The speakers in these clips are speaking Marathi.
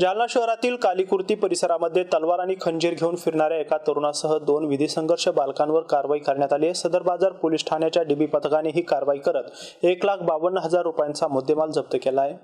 Jalna शहरातील कालीकुर्ती परिसरामध्ये तलवार आणि खंजीर घेऊन फिरणाऱ्या एका तरुणासह दोन विधी संघर्ष बालकांवर कारवाई करण्यात आली आहे. सदर बाजार पोलीस ठाण्याच्या डीबी पथकाने ही कारवाई करत एक लाख बावन्न हजार रुपयांचा मुद्देमाल जप्त केला आहे.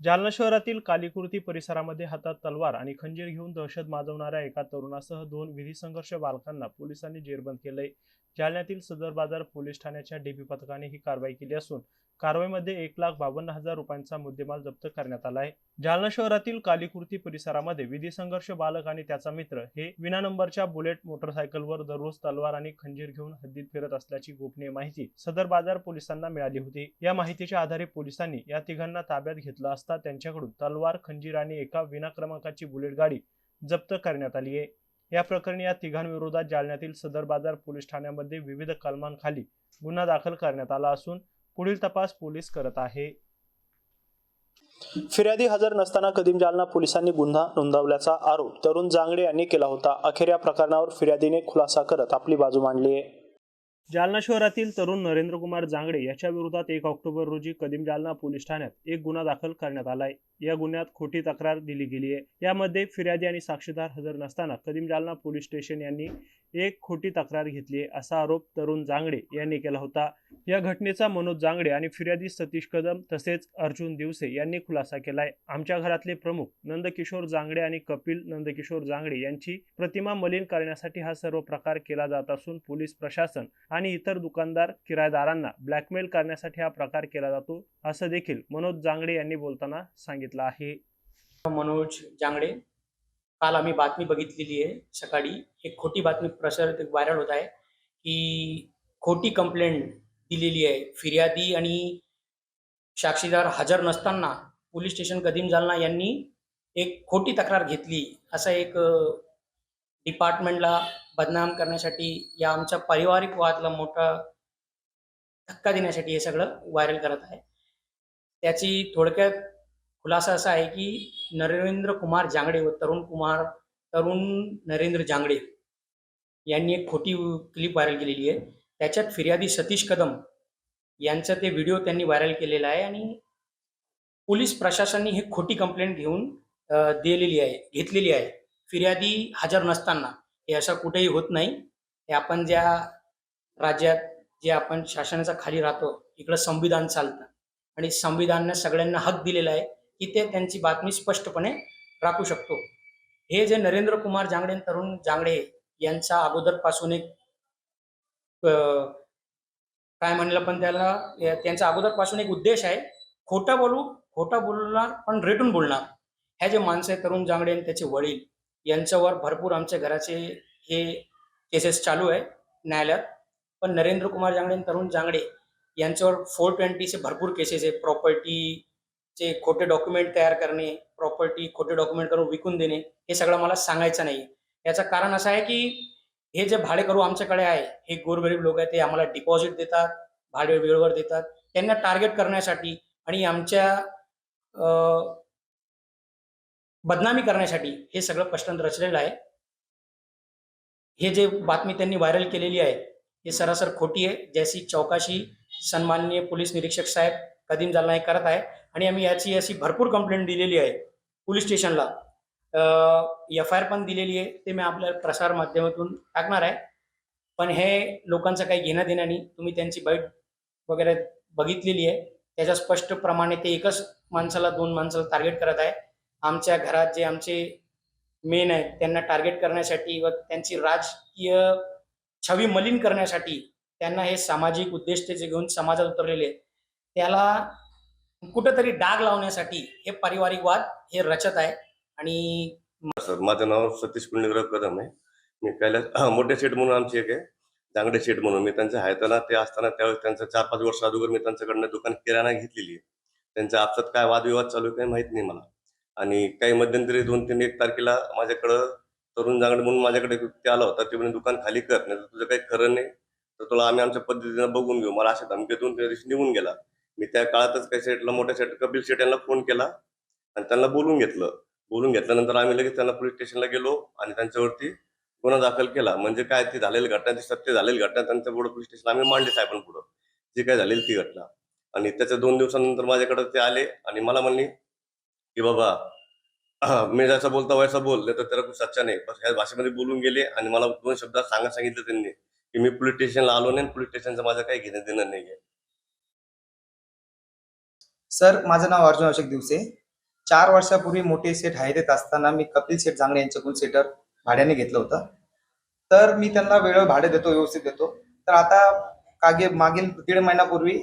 जालना शहरातील कालीकुर्ती परिसरामध्ये हातात तलवार आणि खंजीर घेऊन दहशत माजवणाऱ्या एका तरुणासह दोन विधी संघर्ष बालकांना पोलिसांनी जेरबंद केलंय. जालन्यातील सदर बाजार पोलीस ठाण्याच्या डीबी पथकाने ही कारवाई केली असून कारवाईमध्ये एक लाख बावन्न हजार रुपयांचा मुद्देमाल जप्त करण्यात आला आहे. जालना शहरातील कालीकुर्ती परिसरामध्ये विधी संघर्ष बालक आणि त्याचा मित्र हे विना नंबरच्या बुलेट मोटरसायकलवर दररोज तलवार आणि खंजीर घेऊन हद्दीत फिरत असल्याची गोपनीय माहिती सदर बाजार पोलिसांना मिळाली होती. या माहितीच्या आधारे पोलिसांनी या तिघांना ताब्यात घेतलं असता त्यांच्याकडून तलवार खंजीर आणि एका विना क्रमांकाची बुलेट गाडी जप्त करण्यात आली आहे. या प्रकरणी या तिघांविरोधात जालन्यातील सदर बाजार पोलीस ठाण्यामध्ये विविध कलमांखाली गुन्हा दाखल करण्यात आला असून पुढील तपास पोलीस करत आहे. फिर्यादी हजर नसताना कदीम जालना पोलिसांनी गुन्हा नोंदवल्याचा आरोप तरुण जांगडे यांनी केला होता. अखेर या प्रकरणावर फिर्यादीने खुलासा करत आपली बाजू मांडली आहे. जालना शहरातील तरुण नरेंद्र कुमार जांगडे याच्या विरोधात एक ऑक्टोबर रोजी कदीम जालना पोलीस ठाण्यात एक गुन्हा दाखल करण्यात आलाय. या गुन्ह्यात खोटी तक्रार दिली गेली आहे यामध्ये फिर्यादी आणि साक्षीदार हजर नसताना कदीम जालना पोलीस स्टेशन यांनी एक खोटी तक्रार घेतली आहे असा आरोप तरुण जांगडे यांनी केला होता. या घटनेचा मनोज जांगडे आणि फिर्यादी सतीश कदम तसेच अर्जुन दिवसे यांनी खुलासा केला आहे आमच्या घरातले प्रमुख नंदकिशोर जांगडे आणि कपिल नंदकिशोर जांगडे यांची प्रतिमा मलिन करण्यासाठी हा सर्व प्रकार केला जात असून पोलीस प्रशासन आणि इतर दुकानदार किरायदारांना ब्लॅकमेल करण्यासाठी हा प्रकार केला जातो असं देखील मनोज जांगडे यांनी बोलताना सांगितलं. आहे. मनोज जांगडे काल आम्ही बातमी बघितलेली आहे सकाळी. एक खोटी बातमी प्रसारित व्हायरल होत आहे की खोटी कंप्लेंट दिलेली आहे. फिर्यादी आणि साक्षीदार हजर नसताना पोलीस स्टेशन कदीम जालना यांनी एक खोटी तक्रार घेतली. असा एक डिपार्टमेंटला बदनाम करण्यासाठी या आमच्या पारिवारिक वादला मोठा धक्का देण्यासाठी हे सगळं व्हायरल करत आहे. त्याची थोडक्यात खुलासा असा आहे की नरेंद्र कुमार जांगडे व तरुण कुमार तरुण नरेंद्र जांगडे यांनी एक खोटी क्लिप व्हायरल केलेली आहे. त्याच्यात फिर्यादी सतीश कदम यांचा ते व्हिडिओ त्यांनी व्हायरल केलेला आहे आणि पोलीस प्रशासनाने हे खोटी कंप्लेंट घेऊन दिलेली आहे घेतलेली आहे. फिर्यादी हजर नसताना हे असं कुठेही होत नाही. हे आपण ज्या राज्यात जे आपण शासनाच्या खाली राहतो इकडं संविधान चालतं. आणि संविधाननं सगळ्यांना हक दिलेला आहे. की ते त्यांची बातमी स्पष्टपणे राखू शकतो. हे जे नरेंद्र कुमार जांगडे तरुण जांगडे यांचा अगोदरपासून एक काय म्हणलं पण त्याला त्यांचा अगोदरपासून एक उद्देश आहे खोटा बोलू खोटा बोलणार पण रेटून बोलणार. ह्या जे माणसं आहे तरुण जांगडे आणि त्याचे वडील यांच्यावर भरपूर आमच्या घराचे हे केसेस चालू आहे न्यायालयात. पण नरेंद्र कुमार जांगडे आणि तरुण जांगडे यांच्यावर फोर ट्वेंटीचे भरपूर केसेस आहे प्रॉपर्टी जे खोटे डॉक्युमेंट तयार करणे प्रॉपर्टी खोटे डॉक्युमेंट करून विकून देणे हे सगळं मला सांगायचं नाही याचं कारण असं आहे की हे जे भाडेकरू आमच्याकडे आहे हे गोरगरीब लोक आहेत ते आम्हाला डिपॉझिट देतात भाडे वेळेवर देतात. त्यांना टार्गेट करण्यासाठी आणि आमच्या अं, बदनामी करण्यासाठी हे सगळं प्रश्न रचलेलं आहे. हे जे बातमी त्यांनी व्हायरल केलेली आहे हे सरासर खोटी आहे. जैसी चौकाशी सन्माननीय पोलीस निरीक्षक साहेब कदीम जालना हे करत आहे. आणि आम्ही याची अशी भरपूर कंप्लेंट दिलेली आहे पोलीस स्टेशनला. एफ आय आर पण दिलेली आहे. ते मी आपल्या प्रसार माध्यमातून टाकणार आहे. पण हे लोकांचं काही घेणं देणं नाही. तुम्ही त्यांची बाईट वगैरे बघितलेली आहे. त्याच्या स्पष्ट प्रमाणे ते एकच माणसाला दोन माणसाला टार्गेट करत आहे. आमच्या घरात जे आमचे मेन आहेत त्यांना टार्गेट करण्यासाठी व त्यांची राजकीय छवी मलिन करण्यासाठी त्यांना हे सामाजिक उद्देश ते जे घेऊन समाजात उतरलेले आहेत त्याला कुठंतरी डाग लावण्यासाठी हे पारिवारिक वाद हे रचत आहे. आणि सर माझं नाव सतीश कुंडलिकराव कदम आहे. मी कैलास मोठे शेठ म्हणून आमची एक आहे. दांगडे शेठ म्हणून. मी त्यांच्या हायताना ते असताना त्यावेळेस त्यांचं चार पाच वर्ष अगोदर मी त्यांच्याकडनं दुकान किराणा घेतलेली आहे. त्यांच्या आपसात काय वादविवाद चालू आहे काही माहीत नाही मला. आणि काही मध्यंतरी दोन तीन एक तारखेला माझ्याकडं तरुण जांगडे म्हणून माझ्याकडे ते आलं आला होता. ते म्हणजे दुकान खाली कर नाही तुझं काही खरं नाही. तर तुला आम्ही आमच्या पद्धतीनं बघून घेऊ. मला अशा धमकी देऊन त्या दिवशी निघून गेला. मी त्या काळातच काही शेटला मोठ्या शेट कपिल शेट यांना फोन केला आणि त्यांना बोलून घेतलं. बोलून घेतल्यानंतर आम्ही लगेच त्यांना पोलीस स्टेशनला गेलो आणि त्यांच्यावरती गुन्हा दाखल केला. म्हणजे काय ती झालेली घटना ती सत्य झालेली घटना त्यांच्या पुढे पोलीस स्टेशन आम्ही मांडली साहेबांपुढं जी काय झालेली ती घटना. आणि त्याच्या दोन दिवसानंतर माझ्याकडे ते आले आणि मला म्हणले की बाबा मी जसा बोलता वैसा बोल तर त्याला खूप सच्चा नाही. बस ह्या भाषेमध्ये बोलून गेले आणि मला दोन शब्दात सांगा सांगितलं त्यांनी की मी पोलीस स्टेशनला आलो नाही पोलीस स्टेशनचं माझं काही घेणं देणं नाही सर माझं नाव अर्जुन अशोक दिवसे. चार वर्षापूर्वी मोठे सेट देत असताना मी कपिल सेठ जांगडे यांच्याकडून सेटर भाड्याने घेतलं होतं. तर मी त्यांना वेळेवर भाडे देतो व्यवस्थित देतो. तर आता कागे मागील दीड महिन्यापूर्वी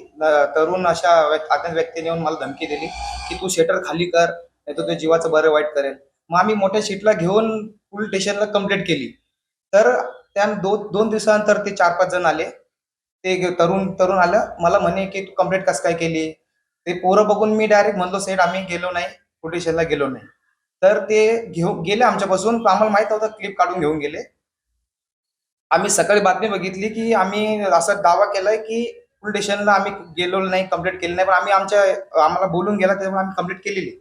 तरुण अशा व्यक्- अज्ञात व्यक्तीने येऊन मला धमकी दिली की तू शेटर खाली कर नाही तर तुझ्या जीवाचं बरं वाईट करेल. मग आम्ही मोठ्या शीटला घेऊन पोलीस स्टेशनला कंप्लेंट केली. तर त्या दोन दोन दिवसानंतर ते चार पाच जण आले. ते तरुण तरुण आलं. मला म्हणे की तू कंप्लेंट कसं काय केली? ते पोरं बघून मी डायरेक्ट म्हणलो सेठ आम्ही गेलो नाही पोलीस स्टेशनला गेलो नाही. तर ते घेऊन गेले आमच्यापासून. आम्हाला माहीत होतं क्लिप काढून घेऊन गेले. आम्ही सकाळी बातमी बघितली की आम्ही असा दावा केलाय की पोलीस स्टेशनला आम्ही गेलो नाही कंप्लेंट केली नाही पण आम्ही आमच्या आम्हाला बोलून गेला त्यामुळे आम्ही कंप्लेंट केलेली.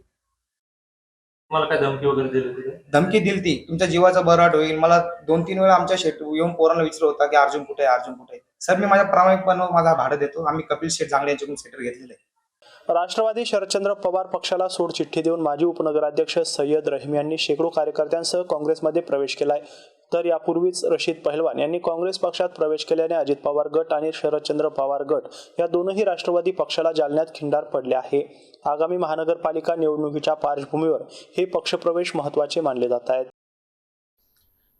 मला काय धमकी वगैरे दिली धमकी दिली ती तुमच्या जीवाचा बराट होईल. मला दोन तीन वेळा आमच्या शेट येऊन पोरांना विचारलं होता की अर्जुन कुठे आहे? अर्जुन कुठे आहे? सर मी माझ्या प्रामाणिकपणे माझा भाडं देतो. आम्ही कपिल शेठ जांगडे यांच्याकडून सेटर घेतलेलं आहे. राष्ट्रवादी शरदचंद्र पवार पक्षाला सोडचिठ्ठी देऊन माजी उपनगराध्यक्ष सय्यद रहीम यांनी शेकडो कार्यकर्त्यांसह काँग्रेसमध्ये प्रवेश केलाय. तर यापूर्वीच रशीद पहलवान यांनी काँग्रेस पक्षात प्रवेश केल्याने अजित पवार गट आणि शरदचंद्र पवार गट या दोनही राष्ट्रवादी पक्षाला जालन्यात खिंडार पडले आहे. आगामी महानगरपालिका निवडणुकीच्या पार्श्वभूमीवर हे पक्षप्रवेश महत्त्वाचे मानले जात आहेत.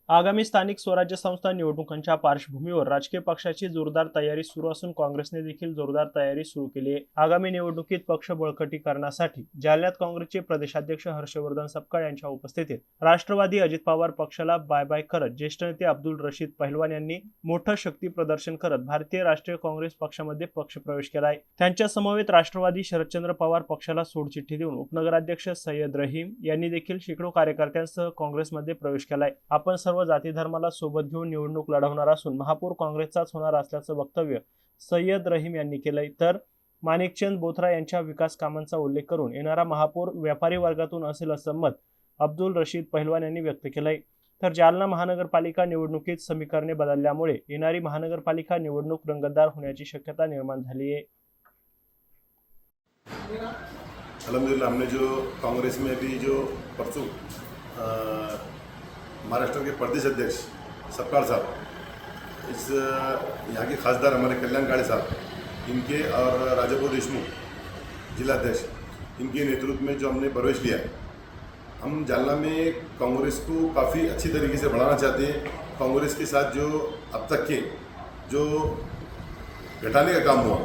आगामी स्थानिक स्वराज्य संस्था निवडणुकांच्या पार्श्वभूमीवर राजकीय पक्षाची जोरदार तयारी सुरू असून काँग्रेसने देखील जोरदार तयारी सुरू केली आहे. आगामी निवडणुकीत पक्ष बळकटी करण्यासाठी जालन्यात काँग्रेसचे प्रदेशाध्यक्ष हर्षवर्धन सपकाळ यांच्या उपस्थितीत राष्ट्रवादी अजित पवार पक्षाला बाय बाय करत ज्येष्ठ नेते अब्दुल रशीद पहलवान यांनी मोठं शक्ती प्रदर्शन करत भारतीय राष्ट्रीय काँग्रेस पक्षामध्ये पक्षप्रवेश केला आहे. त्यांच्या समवेत राष्ट्रवादी शरदचंद्र पवार पक्षाला सोडचिठ्ठी देऊन उपनगराध्यक्ष सय्यद रहीम यांनी देखील शेकडो कार्यकर्त्यांसह काँग्रेसमध्ये प्रवेश केलाय आपण सर्व जाती धर्माला सोबत घेऊन निवडणूक लढवणार असून महापौर काँग्रेसचाच होणार असल्याचं वक्तव्य सय्यद रहीम यांनी केलंय. तर माणिकचंद बोथरा यांच्या विकास कामांचा उल्लेख करून येणारा महापौर व्यापारी वर्गातून असेल असं मत अब्दुल रशीद पहलवान यांनी व्यक्त केलंय. तर जालना महानगरपालिका निवडणुकीत समीकरणे बदलल्यामुळे येणारी महानगरपालिका निवडणूक रंगतदार होण्याची शक्यता निर्माण झाली आहे अलहमदिल्ला हमने जो कांग्रेस में भी जो परसों महाराष्ट्र के प्रदेश अध्यक्ष सपकाल साहब, इस यहाँ के खासदार हमारे कल्याण काळे साहब, इनके और राजापुर देशमुख जिलाध्यक्ष इनके नेतृत्व में जो हमने प्रवेश लिया है, हम जालना में कांग्रेस को काफ़ी अच्छी तरीके से बढ़ाना चाहते हैं। कांग्रेस के साथ जो अब तक के, जो घटाने का काम हुआ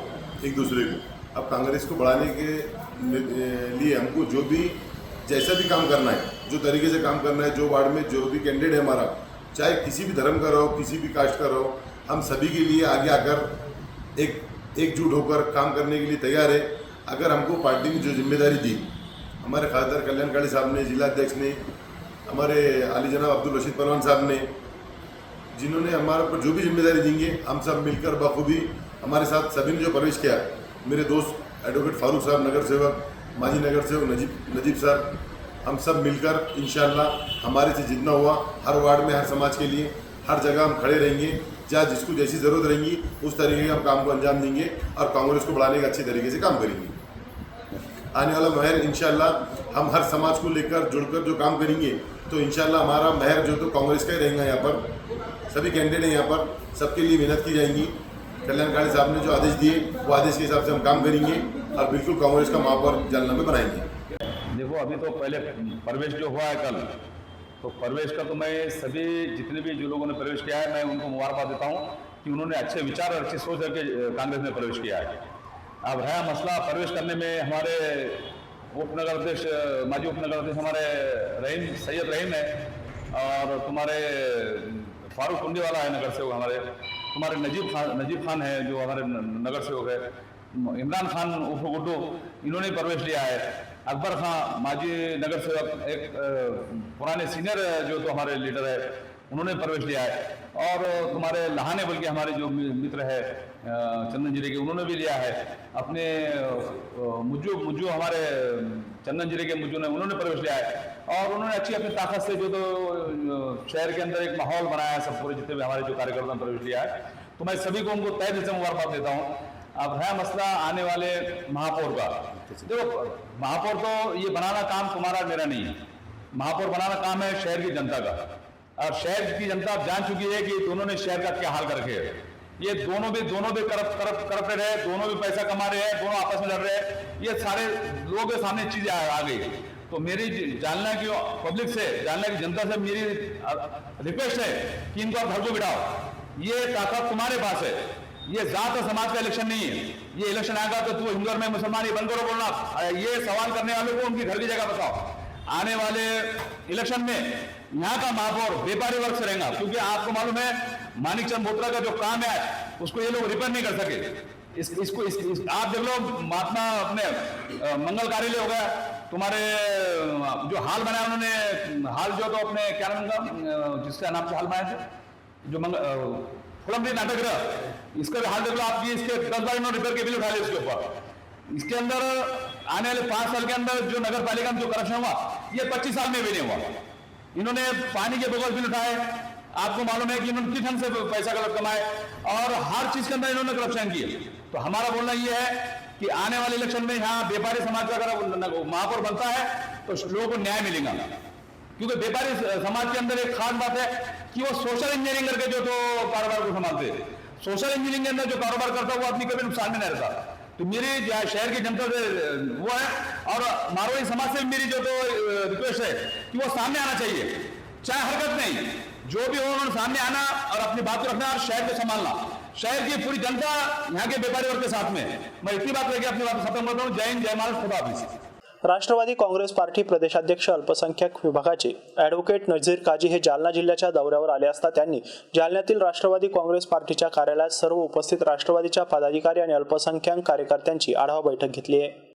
एक दूसरे को, अब कांग्रेस को बढ़ाने के लिए हमको जो भी, जैसा भी काम करना है जो तरीके से काम करना है, जो वार्ड में जो भी कैंडिडेट है हमारा, चाहे किसी भी धर्म का रहो, किसी भी कास्ट का रहो, हम सभी के लिए आगे आकर एक, एकजुट होकर काम करने के लिए तैयार है। अगर हमको पार्टी ने जो ज़िम्मेदारी दी, हमारे खासदार कल्याण काळे साहब ने, जिला अध्यक्ष ने, हमारे अली जनाब अब्दुल रशीद पहलवान साहब ने, जिन्होंने हमारे ऊपर जो भी ज़िम्मेदारी देंगे, हम सब मिलकर बखूबी हमारे साथ सभी ने जो प्रवेश किया, मेरे दोस्त एडवोकेट फारूक साहब, नगर सेवक, माजी नगर सेवक नजीब नजीब सर हम सब मिलकर इन हमारे से जितना हुआ, हर वार्ड में, हर समाज के लिए, हर जगह हम खड़े रहेंगे, जहाँ जिसको जैसी ज़रूरत रहेंगी, उस तरीके के हम काम को अंजाम देंगे और कांग्रेस को बढ़ाने का अच्छे तरीके से काम करेंगे। आने वाला महर, इंशाल्लाह, हम हर समाज को लेकर, जुड़कर जो काम करेंगे तो इंशाल्लाह हमारा महर जो तो कांग्रेस का ही रहेगा यहाँ पर। सभी कैंडिडेट हैं यहाँ पर, सबके लिए मेहनत की जाएँगी। कल्याण काळे साहब ने जो आदेश दिए, वो आदेश के हिसाब से हम काम करेंगे और बिल्कुल कांग्रेस का महापौर जालना में बनाएँगे। देखो, अभी तो पहले प्रवेश जो हुआ है कल तो प्रवेश का तो मैं सभी जितने भी जो लोगों ने प्रवेश किया है, मैं उनको मुबारकबाद देता हूँ कि उन्होंने अच्छे विचार और अच्छी सोच रख के कांग्रेस में प्रवेश किया है। अब है मसला प्रवेश करने में हमारे उपनगर अध्यक्ष माजी उपनगर अध्यक्ष हमारे रहीम, सैयद रहीम है, और तुम्हारे फारूक कुंडी वाला है नगर सेवक हमारे, तुम्हारे नजीब खान नजीब खान है जो हमारे नगर सेवक है। इमरान खान, उर्फ़ गुड्डू, इन्होंने प्रवेश लिया है। अकबर खां, माजी नगर सेवक, एक पुराने सीनियर जो तो हमारे लीडर है, उन्होंने प्रवेश लिया है। और तुम्हारे लहाने बल्कि हमारे जो मित्र है चंदन ज़िले के, उन्होंने भी लिया है। अपने मुज्जू मुज्जू हमारे, चंदन ज़िले के मुज्जू ने, उन्होंने प्रवेश लिया है। और उन्होंने अच्छी अपनी ताकत से जो तो शहर के अंदर एक माहौल बनाया है, सब पूरे जितने भी हमारे जो कार्यकर्ता ने प्रवेश लिया है। तो मैं सभी को उनको तय दिल से मुबारकबाद देता हूँ। अब है मसला आने वाले महापौर का। देखो महापौर तो ये बनाना काम तुम्हारा मेरा नहीं है। महापौर बनाना काम है शहर की जनता का। और शहर की जनता जान चुकी है कि दोनों ने शहर का क्या हाल कर रखे है। ये दोनों भी दोनों भी करप करप करप्टेड है दोनों भी पैसा कमा रहे हैं दोनों आपस में लड़ रहे हैं। ये सारे लोगों के सामने चीज़ें आ, आ गई। तो मेरी जानना की पब्लिक से जानना की जनता से मेरी रिक्वेस्ट है कि इनको आप घर को बिठाओ। ये ताकत तुम्हारे पास है। ये जात और समाज का इलेक्शन नहीं है। ये इलेक्शन आएगा तो तू हिंदू मैं मुसलमान ये बंद करो बोलना। ये सवाल करने वालों को उनकी घर की जगह बताओ। आने वाले इलेक्शन में यहाँ का महापौर व्यापारी वर्ग से रहेगा क्योंकि आपको मालूम है मानिक चंद बोत्रा का जो काम है उसको ये लोग रिपेयर नहीं कर सके। इस, इसको इस, इस, आप देख लो महात्मा अपने मंगल कार्यालय हो गया तुम्हारे जो हाल बनाया उन्होंने हाल जो तो अपने क्या नाम अ, जिसका नाम से हाल बनाया थे? जो मंगल फुलमडी नाटक गृह इसका हाल देख लो आप इसके दस बार इन्होंने रिपेयर के बिल उठा लिया इसके ऊपर। इसके अंदर, आने वाले पाँच साल के अंदर जो नगर पालिका में जो करप्शन हुआ, ये पच्चीस साल में भी नहीं हुआ। इन्होंने पानी के बगैर बिल उठाए। आपको मालूम है कि इन्होंने किस ढंग से पैसा गलत कमाए और हर चीज़ के अंदर इन्होंने करप्शन किए तो हमारा बोलना यह है कि आने वाले इलेक्शन में यहाँ व्यापारी समाज का अगर महापौर बनता है तो लोगों को न्याय मिलेगा। क्योंकि व्यापारी समाज के अंदर एक खास बात है कि वो सोशल इंजीनियरिंग करके जो तो कारोबार को संभालते हैं सोशल इंजीनियरिंग के अंदर जो कारोबार करता है वो आदमी कभी नुकसान में नहीं रहता। तो मेरी शहर की जनता से, वो है, और मारवाड़ी समाज से मेरी जो तो रिक्वेस्ट है कि वो सामने आना चाहिए। चाहे हरकत नहीं, जो भी हो, उन्होंने सामने आना और अपनी बात को रखना और शहर को संभालना। शहर की पूरी जनता यहाँ के व्यापारी वर्ग के साथ में मैं इतनी बात लेके अपनी बात खत्म करता हूँ। जय हिंद, जय महाराज खुदा राष्ट्रवादी काँग्रेस पार्टी प्रदेशाध्यक्ष अल्पसंख्याक विभागाचे ॲडव्होकेट नझीर काजी हे जालना जिल्ह्याच्या दौऱ्यावर आले असता त्यांनी जालन्यातील राष्ट्रवादी काँग्रेस पार्टीच्या कार्यालयात सर्व उपस्थित राष्ट्रवादीच्या पदाधिकारी आणि अल्पसंख्याक कार्यकर्त्यांची आढावा बैठक घेतली आहे.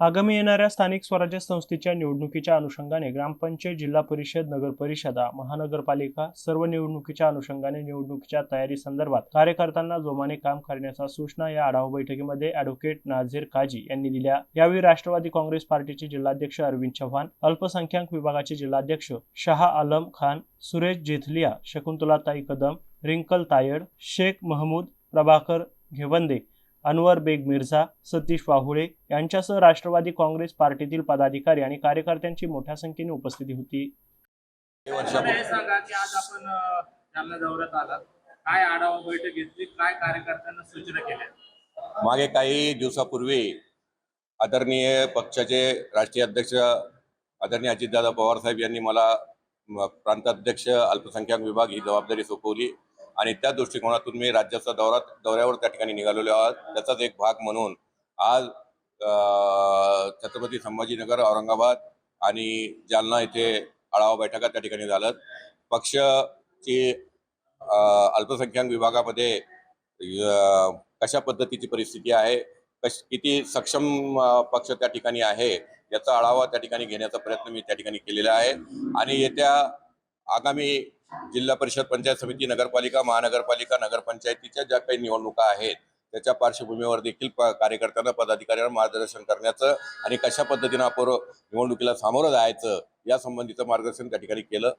आगामी येणाऱ्या स्थानिक स्वराज्य संस्थेच्या निवडणुकीच्या अनुषंगाने ग्रामपंचायत जिल्हा परिषद नगर परिषदा महानगरपालिका सर्व निवडणुकीच्या अनुषंगाने निवडणुकीच्या तयारी संदर्भात कार्यकर्त्यांना जोमाने काम करण्याच्या सूचना या आढावा बैठकीमध्ये अॅडव्होकेट नाझीर काजी यांनी दिल्या. यावेळी राष्ट्रवादी काँग्रेस पार्टीचे जिल्हाध्यक्ष अरविंद चव्हाण अल्पसंख्याक विभागाचे जिल्हाध्यक्ष शहा आलम खान सुरेश जेथलिया शकुंतलाताई कदम रिंकल तायड शेख महमूद प्रभाकर घेवंदे अनवर बेग मिर्झा सतीश वाहुळे यांच्यासह राष्ट्रवादी काँग्रेस पार्टीतील पदाधिकारी आणि कार्यकर्त्यांची मोठ्या संख्येने उपस्थिती होती. हे काय आढावा बैठक घेतली? काय कार्यकर्त्यांना सूचना केल्या? मागे काही दिवसापूर्वी आदरणीय पक्षाचे राष्ट्रीय अध्यक्ष आदरणीय अजितदादा पवार साहेब यांनी मला प्रांताध्यक्ष अल्पसंख्याक विभाग ही जबाबदारी सोपवली. आणि त्या दृष्टिकोनातून मी राज्याचा दौरा दौऱ्यावर त्या ठिकाणी निघालेलो आहोत त्याचाच एक भाग म्हणून आज छत्रपती संभाजीनगर औरंगाबाद आणि जालना येथे आढावा बैठका त्या ठिकाणी झाल्यात. पक्षची अल्पसंख्याक विभागामध्ये कशा पद्धतीची परिस्थिती आहे कश किती सक्षम पक्ष त्या ठिकाणी आहे याचा आढावा त्या ठिकाणी घेण्याचा प्रयत्न मी त्या ठिकाणी केलेला आहे. आणि येत्या आगामी जिल्हा परिषद पंचायत समिती नगरपालिका महानगरपालिका नगरपंचायतीच्या ज्या काही निवडणुका आहेत त्याच्या पार्श्वभूमीवर देखील प कार्यकर्त्यांना पदाधिकाऱ्यांना मार्गदर्शन करण्याचं आणि कशा पद्धतीनं आपण निवडणुकीला सामोरं जायचं या संबंधीचं मार्गदर्शन त्या ठिकाणी केलं.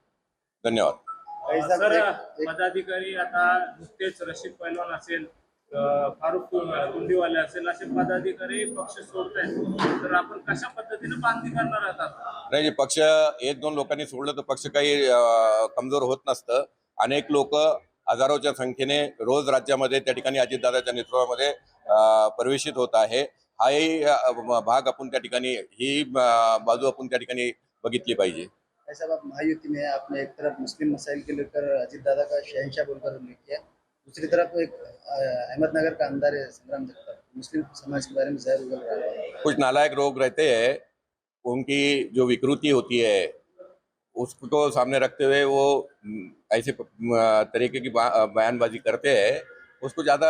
धन्यवाद. सर पदाधिकारी आता नुकतेच रशीद पैलवान असेल. फारुख कुंडीवाले असेल असे पदाधिकारी पक्ष सोडत आहेत तर आपण कशा पद्धतीने बांधणी करणार आहात आता? नाही पक्ष एक दोन लोकांनी सोडलं तर पक्ष काही कमजोर होत नसतं. अनेक लोक हजारोच्या संख्येने रोज राज्यामध्ये त्या ठिकाणी अजितदादाच्या नेतृत्वामध्ये प्रवेशित होत आहे. हाही भाग आपण त्या ठिकाणी ही बाजू आपण त्या ठिकाणी बघितली पाहिजे. ऐसा आप महायुति में आपने एक तरफ मुस्लिम मसाइल के लेकर अजीत दादा का शहनशाह बोलकर उल्लेख किया? दूसरी तरफ़ एक अहमदनगर का अंदर संग्राम मुस्लिम समाज के बारे में जहर उगल रहा है। कुछ नालायक लोग रहते हैं, उनकी जो विकृति होती है, उसको सामने रखते हुए वो ऐसे तरीके की बयानबाजी करते हैं। उसको ज़्यादा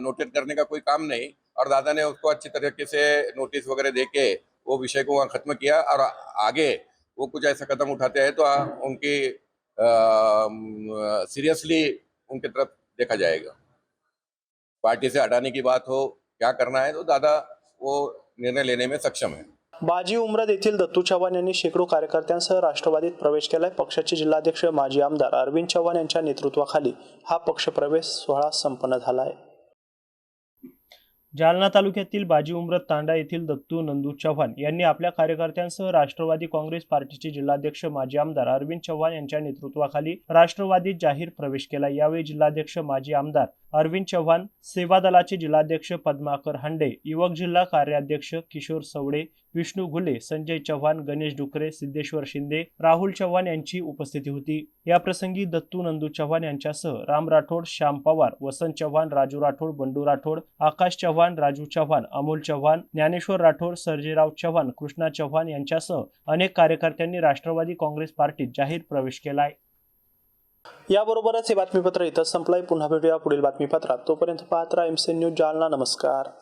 नोटेट करने का कोई काम नहीं। और दादा ने उसको अच्छी तरीके से नोटिस वगैरह दे के वो विषय को वहाँ ख़त्म किया। और आगे वो कुछ ऐसा कदम उठाते हैं तो उनकी सीरियसली उनके तरफ देखा जाएगा। पार्टी से हटाने की बात हो क्या करना है तो दादा वो निर्णय लेने में सक्षम है। बाजी उमरद येथील दत्तू चव्हाण यांनी शेकडो कार्यकर्त्यांसह राष्ट्रवादीत प्रवेश केलाय. पक्षाचे जिल्हाध्यक्ष माजी आमदार अरविंद चव्हाण यांच्या नेतृत्वाखाली हा पक्षप्रवेश सोहळा संपन्न झाला आहे. जालना तालुक्यातील बाजी उमरत तांडा येथील दत्तू नंदू चव्हाण यांनी आपल्या कार्यकर्त्यांसह राष्ट्रवादी काँग्रेस पार्टीचे जिल्हाध्यक्ष माजी आमदार अरविंद चव्हाण यांच्या नेतृत्वाखाली राष्ट्रवादीत जाहीर प्रवेश केला. यावेळी जिल्हाध्यक्ष माजी आमदार अरविंद चव्हाण सेवा दलाचे जिल्हाध्यक्ष पद्माकर हांडे युवक जिल्हा कार्याध्यक्ष किशोर सवडे विष्णू घुले संजय चव्हाण गणेश डुकरे सिद्धेश्वर शिंदे राहुल चव्हाण यांची उपस्थिती होती. याप्रसंगी दत्तू नंदू चव्हाण यांच्यासह राम राठोड श्याम पवार वसंत चव्हाण राजू राठोड बंडू राठोड आकाश चव्हाण राजू चव्हाण अमोल चव्हाण ज्ञानेश्वर राठोड सर्जेराव चव्हाण कृष्णा चव्हाण यांच्यासह अनेक कार्यकर्त्यांनी राष्ट्रवादी काँग्रेस पार्टीत जाहीर प्रवेश केलाय. याबरोबरच हे बातमीपत्र इथं संपलंय. पुन्हा भेटूया पुढील बातमीपत्रात. तोपर्यंत पाहत राहा एमसी न्यूज जालना. नमस्कार.